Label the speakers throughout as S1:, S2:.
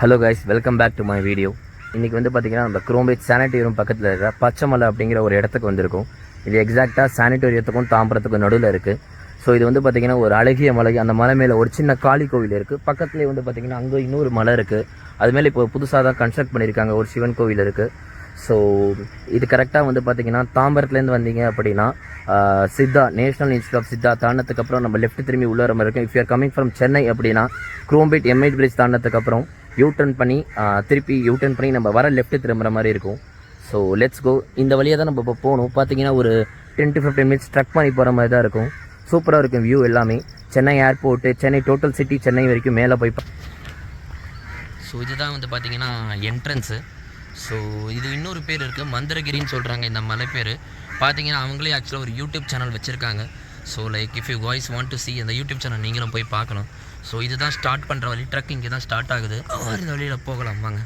S1: Hello guys welcome back to my video இன்றைக்கி வந்து பார்த்திங்கன்னா நம்ம குரோம்பேட் சானிட்டோரியம் பக்கத்தில் இருக்கிற பச்சைமலை அப்படிங்கிற ஒரு இடத்துக்கு வந்திருக்கும். இது எக்ஸாக்டாக சானிட்டோரியத்துக்கும் தாம்பரத்துக்கும் நடுவில் இருக்குது ஸோ இது வந்து பார்த்தீங்கன்னா ஒரு அழகிய மலை. அந்த மலை மேலே ஒரு சின்ன காளி கோவில் இருக்குது பக்கத்துலேயே வந்து பார்த்தீங்கன்னா அங்கே இன்னொரு மலை இருக்குது அது மேலே இப்போ புதுசாக தான் கன்ஸ்ட்ரக்ட் பண்ணியிருக்காங்க. ஒரு சிவன் கோவில் இருக்குது ஸோ இது கரெக்டாக வந்து பார்த்தீங்கன்னா தாம்பரத்துலேருந்து வந்தீங்க அப்படின்னா Siddha national institute of Siddha தாண்டத்துக்கு அப்புறம் நம்ம லெஃப்ட் திரும்பி உள்ளார மாதிரி இருக்கும். If you are coming from Chennai அப்படின்னா குரோம்பேட் எம்ஐ பிரிட்ஜ் தாண்டத்துக்கு அப்புறம் யூ டர்ன் பண்ணி திருப்பி யூ டர்ன் பண்ணி நம்ம வர லெஃப்ட்டு திரும்புற மாதிரி இருக்கும். ஸோ லெட்ஸ் கோ இந்த வழியாக தான் நம்ம இப்போ போகணும். பார்த்தீங்கன்னா ஒரு ten to fifteen minutes trek பண்ணி போகிற மாதிரி தான் இருக்கும். சூப்பராக இருக்கும் வியூ எல்லாமே. Chennai airport Chennai total city Chennai வரைக்கும் மேலே போய் ஸோ இதுதான் வந்து பார்த்தீங்கன்னா என்ட்ரன்ஸு ஸோ இது இன்னொரு பேர் இருக்குது மந்திரகிரின்னு சொல்கிறாங்க இந்த மலை பேர் பார்த்தீங்கன்னா அவங்களே ஆக்சுவலாக ஒரு யூடியூப் சேனல் வச்சுருக்காங்க. So like if you voice want to see அந்த யூடியூப் சேனல் நீங்களும் போய் பார்க்கணும். ஸோ இதுதான் ஸ்டார்ட் பண்ணுற வழி. ட்ரக் இங்கே தான் ஸ்டார்ட் ஆகுது இந்த வழியில் போகலாம். வாங்க.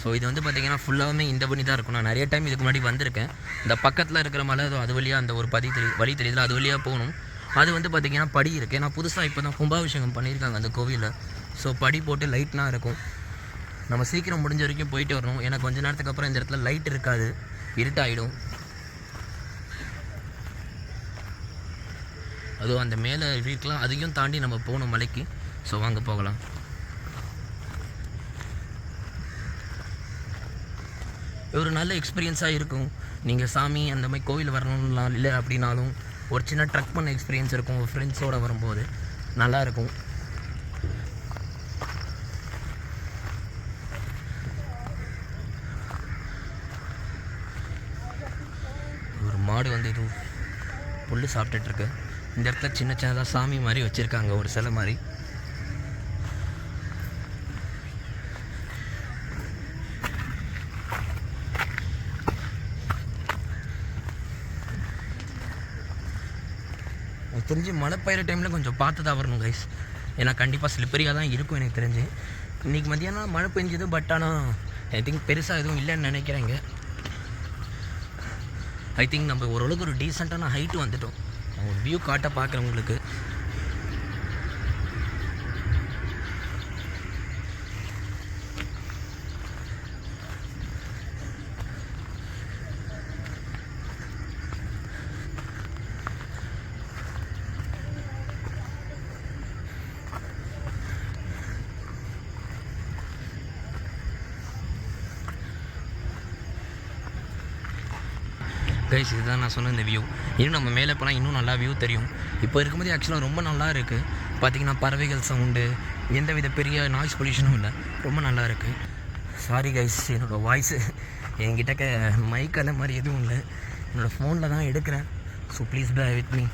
S1: ஸோ இது வந்து பார்த்திங்கன்னா ஃபுல்லாகவே இந்த பண்ணி தான் இருக்கும். நான் நிறைய டைம் இதுக்கு முன்னாடி வந்திருக்கேன். இந்த பக்கத்தில் இருக்கிற மலை அது வழியாக அந்த ஒரு பதி தெரி வழி தெரியுதுல அது வழியாக போகணும். அது வந்து பார்த்தீங்கன்னா படி இருக்குது ஏன்னா புதுசாக இப்போ தான் கும்பாபிஷேகம் பண்ணியிருக்காங்க அந்த கோவிலில். ஸோ படி போட்டு லைட்லாம் இருக்கும். நம்ம சீக்கிரம் முடிஞ்ச வரைக்கும் போயிட்டு வரணும். ஏன்னா கொஞ்ச நேரத்துக்கு அப்புறம் இந்த இடத்துல லைட் இருக்காது. இருட்டாயிடும். அதுவும் அந்த மேலே இருக்கலாம் அதையும் தாண்டி நம்ம போகணும் மலைக்கு. ஸோ வாங்க போகலாம். ஒரு நல்ல எக்ஸ்பீரியன்ஸாக இருக்கும். நீங்கள் சாமி அந்த மாதிரி கோவில் வரணும்லாம் இல்லை அப்படின்னாலும் ஒரு சின்ன ட்ரக் பண்ண எக்ஸ்பீரியன்ஸ் இருக்கும். ஃப்ரெண்ட்ஸோடு வரும்போது நல்லா இருக்கும். ஒரு மாடு வந்து இது புல் சாப்பிட்டுட்ருக்கு இந்த இடத்துல சின்ன சின்னதாக சாமி மாதிரி வச்சுருக்காங்க ஒரு சிலை மாதிரி. எனக்கு தெரிஞ்சு மழை பெய்கிற டைமில் கொஞ்சம் பார்த்து தான் வரணும் கைஸ் ஏன்னா கண்டிப்பாக ஸ்லிப்பரியாக தான் இருக்கும் எனக்கு தெரிஞ்சு. இன்றைக்கி மதியானம் மழை பெஞ்சது பட் ஆனால் ஐ திங்க் பெருசாக எதுவும் இல்லைன்னு நினைக்கிறேங்க ஐ திங்க் நம்ம ஓரளவுக்கு ஒரு டீசெண்டான ஹைட்டு வந்துட்டோம். ஒரு வியூ காட்ட பார்க்குறேன் உங்களுக்கு கைஸ் இதுதான் நான் சொன்ன இந்த வியூ இன்னும் நம்ம மேலே போனால் இன்னும் நல்லா வியூ தெரியும். இப்போ இருக்கும்போது ஆக்சுவலாக ரொம்ப நல்லா இருக்குது பார்த்தீங்கன்னா பறவைகள் சவுண்டு எந்த வித பெரிய நாய்ஸ் பொல்யூஷனும் இல்லை. ரொம்ப நல்லா இருக்குது சாரி கைஸ் என்னோடய வாய்ஸு என்கிட்ட மைக் அந்த மாதிரி எதுவும் இல்லை. என்னோடய ஃபோனில் தான் எடுக்கிறேன். So please bear with me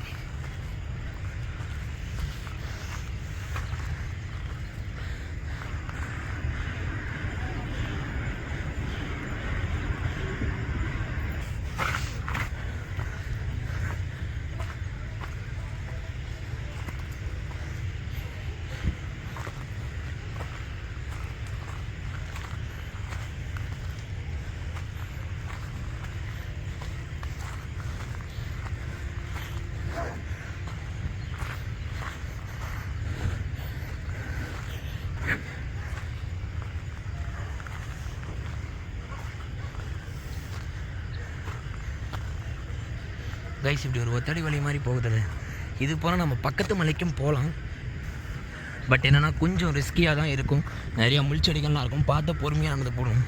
S1: guys இப்படி ஒரு ஒத்தடி வழி மாதிரி போகுது இது போல் நம்ம பக்கத்து மலைக்கும் போகலாம் பட் என்னென்னா கொஞ்சம் ரிஸ்கியாக தான் இருக்கும். நிறையா முள் செடிகள்லாம் இருக்கும். பார்த்து பொறுமையாக நடந்து போகணும்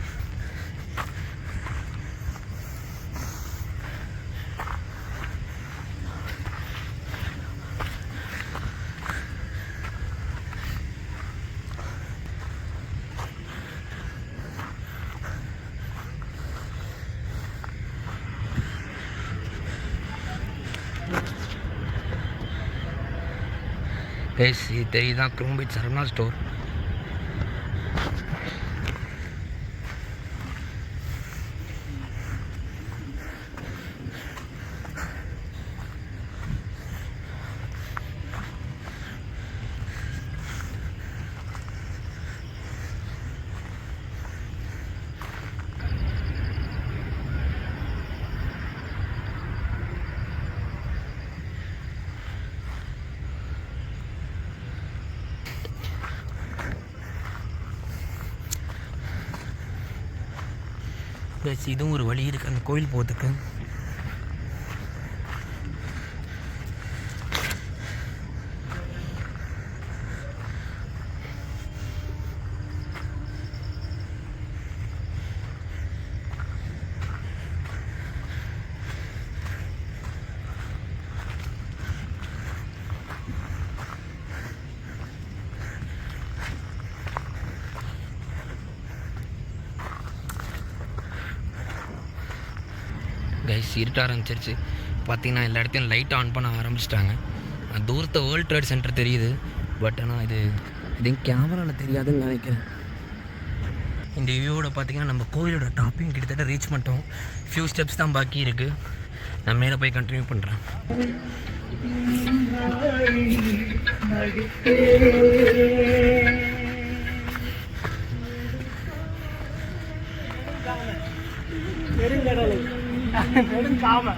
S1: கைஸ் இது தெரியுதான் குரோம்பேட் சரவணா ஸ்டோர் ப்ளஸ் இதுவும் ஒரு வழி இருக்குது அந்த கோயில் போகிறதுக்கு இருட்ட ஆரம்பிச்சிருச்சு பார்த்தீங்கன்னா எல்லா இடத்தையும் லைட் ஆன் பண்ண ஆரம்பிச்சிட்டாங்க. தூரத்தை வேர்ல்ட் ட்ரேட் சென்டர் தெரியுது. பட் ஆனால் இது இது கேமராவில் தெரியாதுன்னு நினைக்கிறேன். இந்த வியூவோட பார்த்தீங்கன்னா நம்ம கோவிலோட டாப்பிங் கிட்டத்தட்ட ரீச் பண்ணிட்டோம். ஃபியூ ஸ்டெப்ஸ் தான் பாக்கி இருக்குது நான் மேலே போய் கண்டினியூ பண்ணுறேன் 没那么高嘛。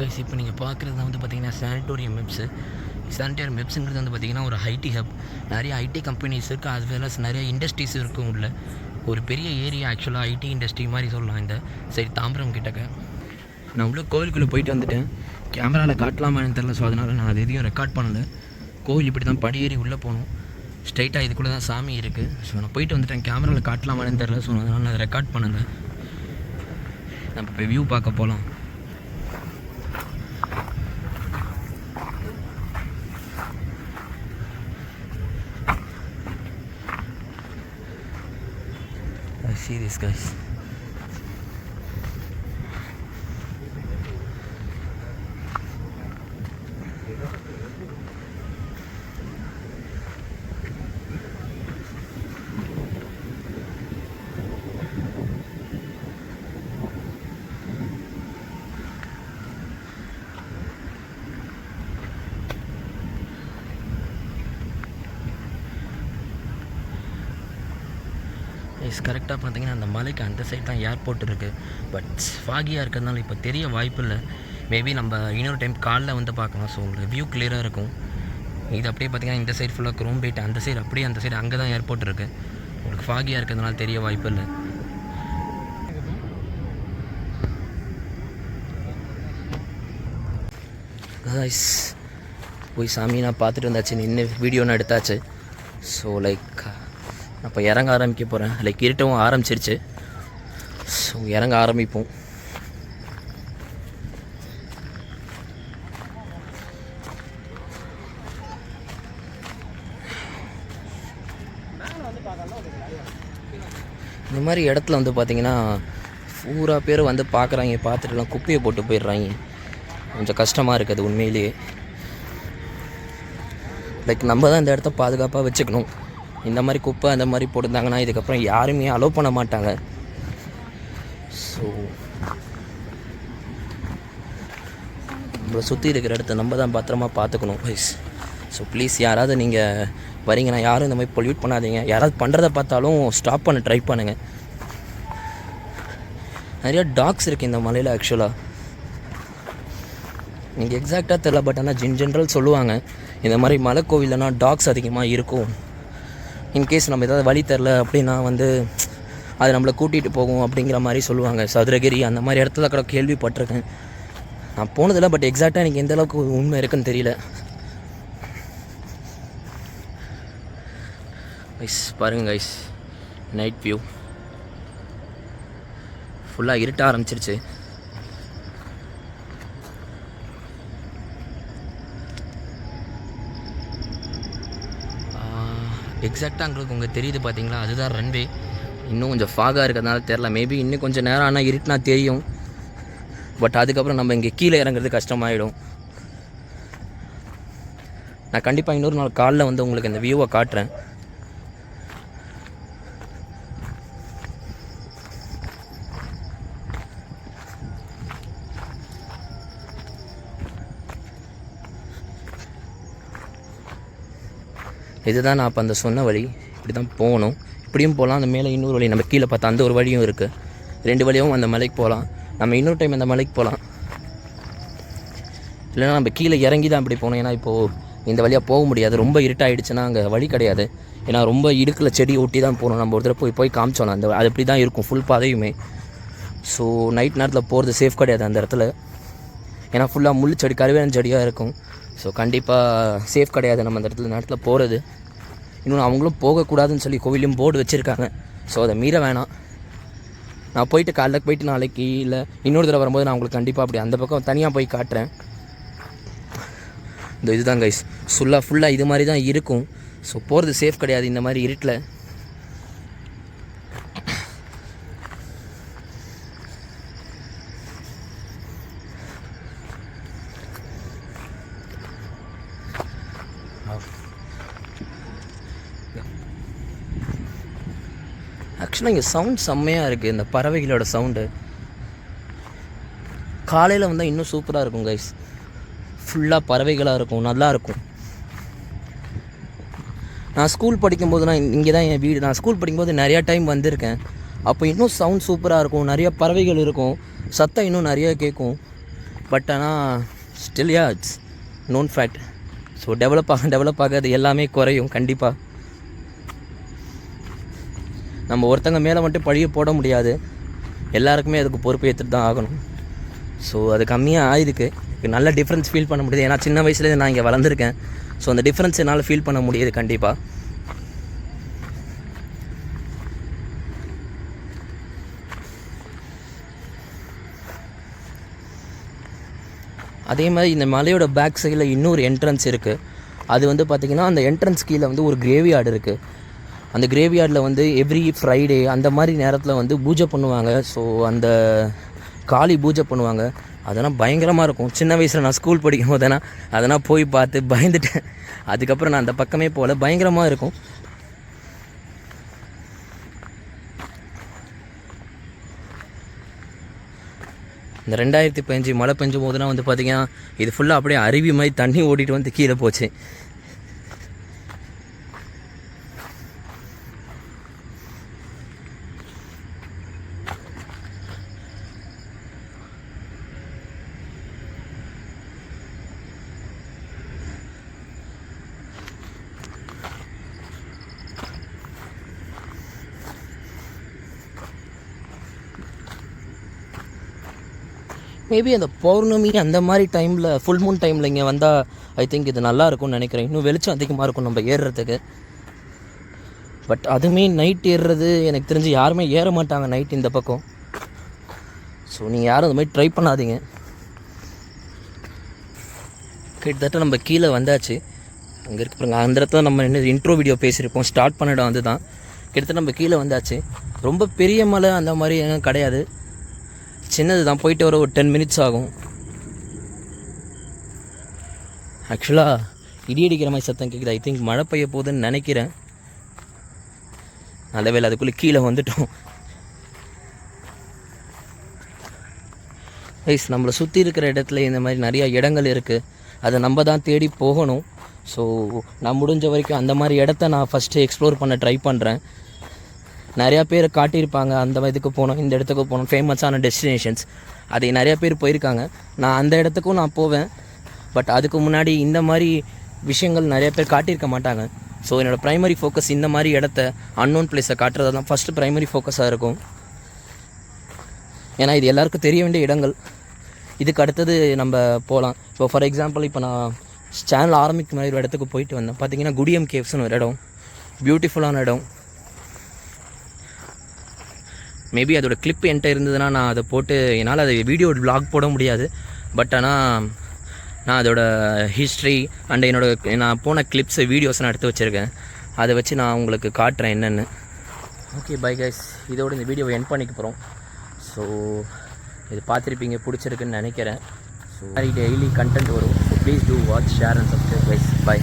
S1: கைஸ் இப்போ நீங்கள் பார்க்குறது வந்து பார்த்திங்கன்னா சானிட்டோரியம் மெப்ஸு சானிட்டோரியம் மெப்ஸுங்கிறது வந்து பார்த்திங்கன்னா ஒரு ஐடி ஹப் நிறைய ஐடி கம்பெனிஸ் இருக்குது அது வேலை நிறைய இண்டஸ்ட்ரீஸ் இருக்கும் உள்ள. ஒரு பெரிய ஏரியா ஆக்சுவலாக ஐடி இண்டஸ்ட்ரி மாதிரி சொல்லலாம் இந்த சரி தாம்பரம் கிட்டக்க நான் உள்ள கோவிலுக்குள்ளே போயிட்டு வந்துட்டேன். கேமராவில் காட்டலாமான்னு தெரில ஸோ அதனால் நான் அது எதையும் ரெக்கார்ட் பண்ணலை. கோவில் இப்படி தான் படியேறி உள்ளே போகணும் ஸ்ட்ரைட்டாக இதுக்குள்ளே தான் சாமி இருக்குது ஸோ நான் போயிட்டு வந்துட்டேன். கேமராவில் காட்டலாமான்னு தெரில ஸோ அதனால் நான் அதை ரெக்கார்ட் பண்ணலை. நம்ம இப்போ வியூ பார்க்க போகலாம் しいです、か？கரெக்டாக பார்த்தீங்கன்னா அந்த மலைக்கு அந்த சைடு தான் ஏர்போர்ட் இருக்குது பட் ஃபாகியாக இருக்கிறதுனால இப்போ தெரிய வாய்ப்பு இல்லை. மேபி நம்ம இன்னொரு டைம் காலைல வந்து பார்க்கலாம். ஸோ உங்களுக்கு வியூ கிளியராக இருக்கும். இது அப்படியே பார்த்தீங்கன்னா இந்த சைடு ஃபுல்லாக குரோம்பேட் அந்த சைடு அப்படியே அந்த சைடு அங்கே தான் ஏர்போர்ட் இருக்குது உங்களுக்கு ஃபாகியாக இருக்கிறதுனால தெரிய வாய்ப்பு இல்லை. காய்ஸ் போய் சாமி நான் பார்த்துட்டு வந்தாச்சு. நின்று வீடியோன்னு எடுத்தாச்சு. ஸோ லைக் அப்போ இறங்க ஆரம்பிக்க போகிறேன் லைக் இருட்டவும் ஆரம்பிச்சிருச்சு. ஸோ இறங்க ஆரம்பிப்போம். இந்த மாதிரி இடத்துல வந்து பார்த்தீங்கன்னா பூரா பேர் வந்து பார்க்குறாங்க பார்த்துட்டுலாம் குப்பையை போட்டு போயிடுறாங்க. கொஞ்சம் கஷ்டமாக இருக்குது உண்மையிலேயே. லைக் நம்ம தான் இந்த இடத்த பாதுகாப்பாக வச்சுக்கணும். இந்த மாதிரி குப்பை அந்த மாதிரி போட்டிருந்தாங்கன்னா இதுக்கப்புறம் யாருமே அலோவ் பண்ண மாட்டாங்க. ஸோ நம்மளை சுற்றி இருக்கிற இடத்த நம்ம தான் பத்திரமா பார்த்துக்கணும் ப்ளீஸ் ஸோ ப்ளீஸ் யாராவது நீங்கள் வரீங்கன்னா யாரும் இந்த மாதிரி பொல்யூட் பண்ணாதீங்க. யாராவது பண்ணுறத பார்த்தாலும் ஸ்டாப் பண்ண ட்ரை பண்ணுங்கள் நிறையா டாக்ஸ் இருக்குது இந்த மலையில் ஆக்சுவலாக நீங்கள் எக்ஸாக்டாக தெரில பட் ஆனால் ஜின் ஜென்ரல் சொல்லுவாங்க இந்த மாதிரி மலை கோவிலனா டாக்ஸ் அதிகமாக இருக்கும். இன்கேஸ் நம்ம ஏதாவது வழி தரல அப்படின்னா வந்து அது நம்மளை கூட்டிகிட்டு போகும் அப்படிங்கிற மாதிரி சொல்லுவாங்க. சதுரகிரி அந்த மாதிரி இடத்துல கூட கேள்விப்பட்டிருக்கேன். நான் போனதில்லை பட் எக்ஸாக்டாக எனக்கு எந்த அளவுக்கு உண்மை இருக்குன்னு தெரியல. ஐஸ் பாருங்க கைஸ் நைட் வியூ ஃபுல்லாக இருட்ட ஆரம்பிச்சிருச்சு. எக்ஸாக்டாக உங்களுக்கு உங்கள் தெரியுது பார்த்தீங்களா அதுதான் ரன்வே இன்னும் கொஞ்சம் ஃபாகாக இருக்கிறதுனால தெரில மேபி இன்னும் கொஞ்சம் நேரம் ஆனால் இருட்டுனா தெரியும். பட் அதுக்கப்புறம் நம்ம இங்கே கீழே இறங்குறது கஷ்டமாயிடும். நான் கண்டிப்பாக இன்னொரு நாள் காலைல வந்து உங்களுக்கு இந்த வியூவை காட்டுறேன். இதுதான் நான் அப்போ அந்த சொன்ன வழி. இப்படி தான் போகணும். இப்படியும் போகலாம். அந்த மேலே இன்னொரு வழி. நம்ம கீழே பார்த்தா அந்த ஒரு வழியும் இருக்குது ரெண்டு வழியும் அந்த மலைக்கு போகலாம். நம்ம இன்னொரு டைம் அந்த மலைக்கு போகலாம். இல்லைன்னா நம்ம கீழே இறங்கி தான் அப்படி போகணும். ஏன்னா இப்போது இந்த வழியாக போக முடியாது. ரொம்ப இருட்டாயிடுச்சுன்னா அங்கே வழி கிடையாது. ஏன்னா ரொம்ப இடுக்கில் செடி ஒட்டி தான் போகணும். நம்ம ஒரு தடவை போய் போய் காமிச்சோம் அந்த அது அப்படி தான் இருக்கும். ஃபுல் பாதையுமே. ஸோ நைட் நேரத்தில் போகிறது சேஃப் கிடையாது அந்த இடத்துல. ஏன்னா ஃபுல்லாக முள் செடி கருவேலன் செடியாக இருக்கும். ஸோ கண்டிப்பாக சேஃப் கிடையாது. நம்ம அந்த இடத்துல நேரத்தில் போகிறது இன்னொன்று அவங்களும் போகக்கூடாதுன்னு சொல்லி கோவிலையும் போர்டு வச்சுருக்காங்க. ஸோ அதை மீற வேணாம். நான் போயிட்டு காலைல போயிட்டு நாளைக்கு இல்லை இன்னொரு தடவை வரும்போது நான் உங்களுக்கு கண்டிப்பாக அப்படி அந்த பக்கம் தனியாக போய் காட்டுறேன். இந்த இதுதான் கைஸ் ஃபுல்லாக ஃபுல்லாக இது மாதிரி தான் இருக்கும். ஸோ போகிறது சேஃப் கிடையாது. இந்த மாதிரி இருட்டில். ஆக்சுவலாக இங்கே சவுண்ட் செம்மையாக இருக்குது இந்த பறவைகளோட சவுண்டு காலையில் வந்தால் இன்னும் சூப்பராக இருக்கும் கைஸ் ஃபுல்லாக பறவைகளாக இருக்கும். நல்லாயிருக்கும் நான் ஸ்கூல் படிக்கும்போது நான் இங்கே தான் என் வீடு. நான் ஸ்கூல் படிக்கும்போது நிறையா டைம் வந்திருக்கேன். அப்போ இன்னும் சவுண்ட் சூப்பராக இருக்கும். நிறைய பறவைகள் இருக்கும். சத்தம் இன்னும் நிறையா கேட்கும் பட் ஆனால் still ya it's known fact so develop ஆக டெவலப் ஆக அது எல்லாமே குறையும். கண்டிப்பாக நம்ம ஒருத்தங்க மேலே மட்டும் பழிய போட முடியாது. எல்லாருக்குமே அதுக்கு பொறுப்பு ஏற்றுட்டு தான் ஆகணும். ஸோ அது கம்மியாக ஆயிருக்கு. நல்ல டிஃப்ரென்ஸ் ஃபீல் பண்ண முடியுது. ஏன்னா சின்ன வயசுலேருந்து நான் இங்கே வளர்ந்துருக்கேன். ஸோ அந்த டிஃப்ரென்ஸ் என்னால் ஃபீல் பண்ண முடியுது கண்டிப்பாக அதே மாதிரி இந்த மலையோட பேக் சைடில் இன்னொரு என்ட்ரன்ஸ் இருக்குது அது வந்து பார்த்திங்கன்னா அந்த என்ட்ரன்ஸ் கீழே வந்து ஒரு கிரேவி கிரேவியார்டு இருக்குது அந்த கிரேவியார்டில் வந்து எவ்ரி ஃப்ரைடே அந்த மாதிரி நேரத்தில் வந்து பூஜை பண்ணுவாங்க. ஸோ அந்த காளி பூஜை பண்ணுவாங்க. அதெல்லாம் பயங்கரமாக இருக்கும். சின்ன வயசில் நான் ஸ்கூல் படிக்கும் போதெல்லாம் அதெல்லாம் போய் பார்த்து பயந்துட்டேன். அதுக்கப்புறம் நான் அந்த பக்கமே போகல. பயங்கரமாக இருக்கும். இந்த ரெண்டாயிரத்தி பதினஞ்சு மழை பெஞ்சும் போதுலாம் வந்து பார்த்திங்கன்னா இது ஃபுல்லாக அப்படியே அருவி மாதிரி தண்ணி ஓடிட்டு வந்து கீழே போச்சு. மேபி அந்த பௌர்ணமி அந்த மாதிரி டைமில் ஃபுல் மூன் டைமில் இங்கே வந்தால் ஐ திங்க் இது நல்லா இருக்கும்னு நினைக்கிறேன். இன்னும் வெளிச்சம் அதிகமாக இருக்கும் நம்ம ஏறுறதுக்கு. பட் அதுவுமே நைட் ஏறுறது எனக்கு தெரிஞ்சு யாருமே ஏற மாட்டாங்க நைட் இந்த பக்கம். ஸோ நீங்கள் யாரும் அந்த மாதிரி ட்ரை பண்ணாதீங்க. கிட்டத்தட்ட நம்ம கீழே வந்தாச்சு. அங்கே இருக்க பாருங்க அந்த இடத்துல நம்ம என்ன இன்ட்ரோ வீடியோ பேசியிருப்போம். ஸ்டார்ட் பண்ண இடம் வந்து தான் கிட்டத்தட்ட நம்ம கீழே வந்தாச்சு. ரொம்ப பெரிய மலை அந்த மாதிரி எங்கே கிடையாது. சின்னது தான் போயிட்டு வர ஒரு டென் மினிட்ஸ் ஆகும். ஆக்சுவலாக இடி அடிக்கிற மாதிரி சத்தம் கேட்குது ஐ திங்க் மழை பெய்ய போகுதுன்னு நினைக்கிறேன். நல்ல வேலை அதுக்குள்ளே கீழே வந்துட்டோம். ஐஸ் நம்மளை சுற்றி இருக்கிற இடத்துல இந்த மாதிரி நிறையா இடங்கள் இருக்குது அதை நம்ம தான் தேடி போகணும். ஸோ நான் முடிஞ்ச வரைக்கும் அந்த மாதிரி இடத்த நான் ஃபஸ்ட்டு எக்ஸ்ப்ளோர் பண்ண ட்ரை பண்ணுறேன் நிறையா பேர் காட்டியிருப்பாங்க அந்த இதுக்கு போகணும் இந்த இடத்துக்கு போகணும் ஃபேமஸான டெஸ்டினேஷன்ஸ் அது நிறையா பேர் போயிருக்காங்க. நான் அந்த இடத்துக்கும் நான் போவேன். பட் அதுக்கு முன்னாடி இந்த மாதிரி விஷயங்கள் நிறைய பேர் காட்டியிருக்க மாட்டாங்க. ஸோ என்னோடய ப்ரைமரி ஃபோக்கஸ் இந்த மாதிரி இடத்த அன்னோன் பிளேஸை காட்டுறது தான் ஃபஸ்ட்டு ப்ரைமரி ஃபோக்கஸாக இருக்கும். ஏன்னா இது எல்லாருக்கும் தெரிய வேண்டிய இடங்கள். இதுக்கு அடுத்தது நம்ம போகலாம். இப்போ ஃபார் எக்ஸாம்பிள் இப்போ நான் சேனல் ஆரம்பிக்கும் மாதிரி ஒரு இடத்துக்கு போயிட்டு வந்தேன். பார்த்தீங்கன்னா குடியம் கேவ்ஸ்னு ஒரு இடம். பியூட்டிஃபுல்லான இடம். மேபி அதோட கிளிப் என்கிட்ட இருந்ததுன்னா நான் அதை போட்டு என்னால் அதை வீடியோ vlog போட முடியாது. பட் ஆனால் நான் அதோட ஹிஸ்ட்ரி அண்ட் என்னோட நான் போன கிளிப்ஸை வீடியோஸ் நான் எடுத்து வச்சுருக்கேன். அதை வச்சு நான் உங்களுக்கு காட்டுறேன் என்னென்னு. ஓகே பை கைஸ் இதோட இந்த வீடியோவை என் பண்ணிக்க போகிறோம் ஸோ இது பார்த்துருப்பீங்க பிடிச்சிருக்குன்னு நினைக்கிறேன். ஸோ டெய்லி கண்டென்ட் வரும். So please do watch share and subscribe guys bye